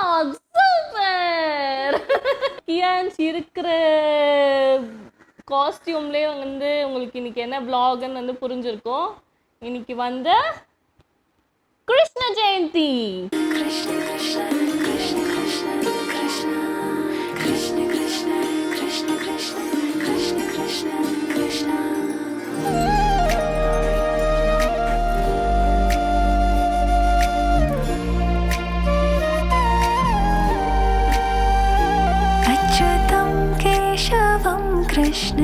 Talk super கியான்ஸ் இருக்கிற காஸ்டியூம்லேயே வந்து உங்களுக்கு இன்னைக்கு என்ன பிளாக்னு வந்து புரிஞ்சிருக்கும். இன்னைக்கு வந்த கிருஷ்ண ஜெயந்தி. கிருஷ்ண கிருஷ்ண. கிருஷ்ண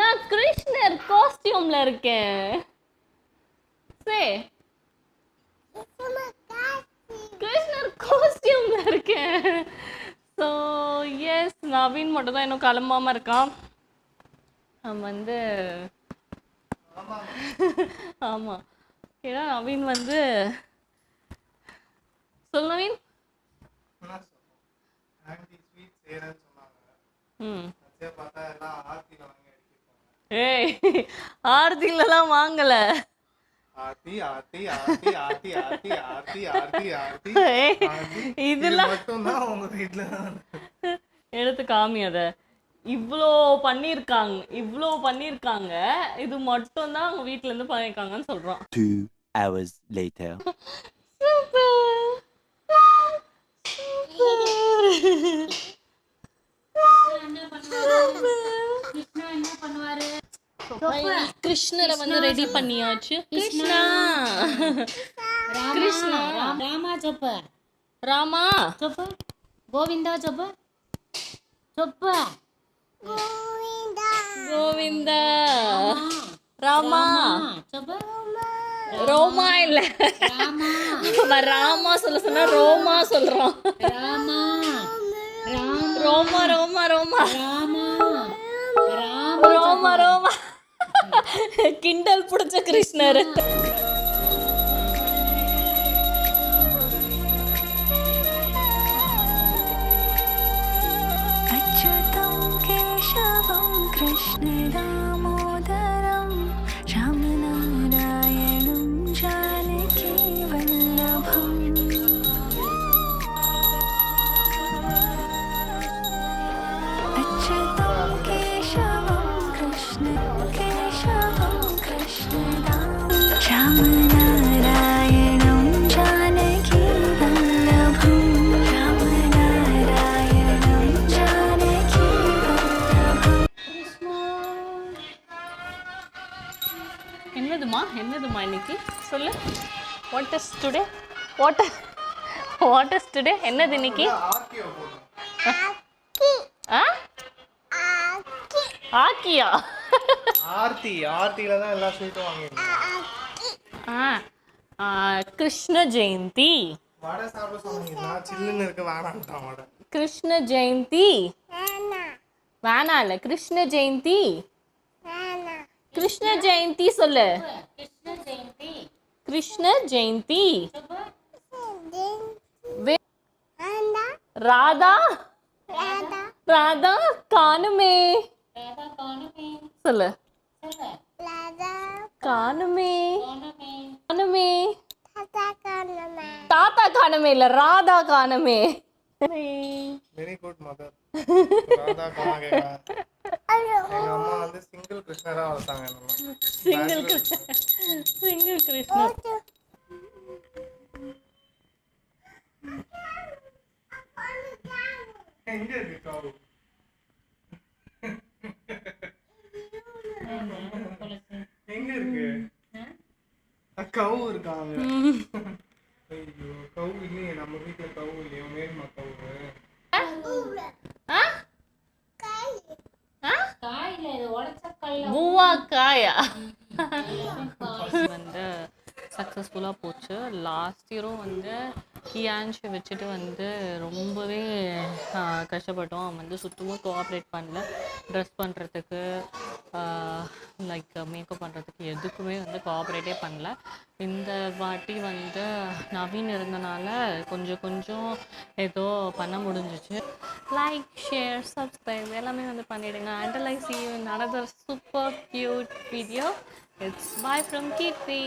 நான் கிருஷ்ணர் காஸ்டியூம்ல இருக்கேன். சே. கிருஷ்ணர் காஸ்டியூம்ல இருக்கேன். ஸோ எஸ் நவீன் மட்டும் தான் இன்னும் கிளம்பாம இருக்கான். அவன் வந்து ஆமாம் ஏன்னா நவீன் வந்து சொல் நவீன். ம். ஏய் ஆர்த்திலலாம் வாங்கலை. ஆர்த்தி ஆர்த்தி ஆர்த்தி ஆர்த்தி ஆர்த்தி ஆர்த்தி இதெல்லாம் மட்டும் தான் உங்க வீட்டுல எடுத்து காமி அத. இவ்வளோ பண்ணியிருக்காங்க இவ்வளோ பண்ணியிருக்காங்க இது மட்டும் தான் அவங்க வீட்ல இருந்து பண்ணியிருக்காங்கன்னு சொல்றோம் Two hours later. கிருஷ்ணரை வந்து ரெடி பண்ணியாச்சு. கிருஷ்ணா. கிருஷ்ணா. ராமா சொப்ப ராமா சொப்ப கோவிந்தா சொப்ப சொப்ப கோவிந்தா. ராமா. சொப்ப ரோமா இல்ல. ராமா. சொல்ல சொன்னா ரோமா சொல்றோம். ராமா. ரோமா ரோமா ரோமா. ராமா. ராமா. கிண்டல் பிடிச்ச கிருஷ்ணர். அச்சுதம் கேஷவம் கிருஷ்ண தாமோதரம் என்னதுமா என்னதுமா இன்னைக்கு? சொல்லு. What is today what what is today என்னது இன்னைக்கு? ஆக்கியா ஆர்த்தி. ஆர்த்தியில தான் எல்லா ஸ்வீட்டும் வாங்கிருக்கேன் ஆ ஆ, கிருஷ்ண ஜெயந்தி. வடை சாப்பிட சொன்னீங்க நான் சில்லுன்னு இருக்க வேணான்ட்டான் வடை. கிருஷ்ண ஜெயந்தி? வேணாம். இல்ல கிருஷ்ண ஜெயந்தி? கிருஷ்ண ஜெயந்தி சொல்லு. கிருஷ்ண ஜெயந்தி. ராதா? ராதா காணுமே. சொல்லு. காணுமே. காணுமே. தாத்தா காணுமே இல்ல ராதா காணுமே. வெரி குட் மதர் ராதா கமாகேகா கிருஷ்ணரா வளர்த்தாங்க சிங்கிள் கிருஷ்ண சிங்கிள் கிருஷ்ணர் எங்க இருக்கு காவு? எங்க இருக்கு? கவு இருக்காங்க ஐயோ கவு இல்லையே. நம்ம வீட்டுல கவு இல்லையே. வேணுமா பூவாக்காயா வந்து சக்ஸஸ்ஃபுல்லாக போச்சு. லாஸ்ட் இயரும் வந்து கியான்ஷை வச்சுட்டு வந்து ரொம்பவே கஷ்டப்பட்டோம். அவன் வந்து சுத்தமாக கோஆப்ரேட் பண்ணல. ட்ரெஸ் பண்ணுறதுக்கு லைக் மேக்கப் பண்ணுறதுக்கு எதுக்குமே வந்து கோஆப்ரேட்டே பண்ணல. இந்த வாட்டி வந்து நவீன் இருந்தனால கொஞ்சம் கொஞ்சம் ஏதோ பண்ண முடிஞ்சிச்சு. லைக் ஷேர் சப்ஸ்கிரைப் எல்லாமே வந்து பண்ணிவிடுங்க அண்டர்லைஸ் யூ நடந்த super cute video it's bye from Keerthi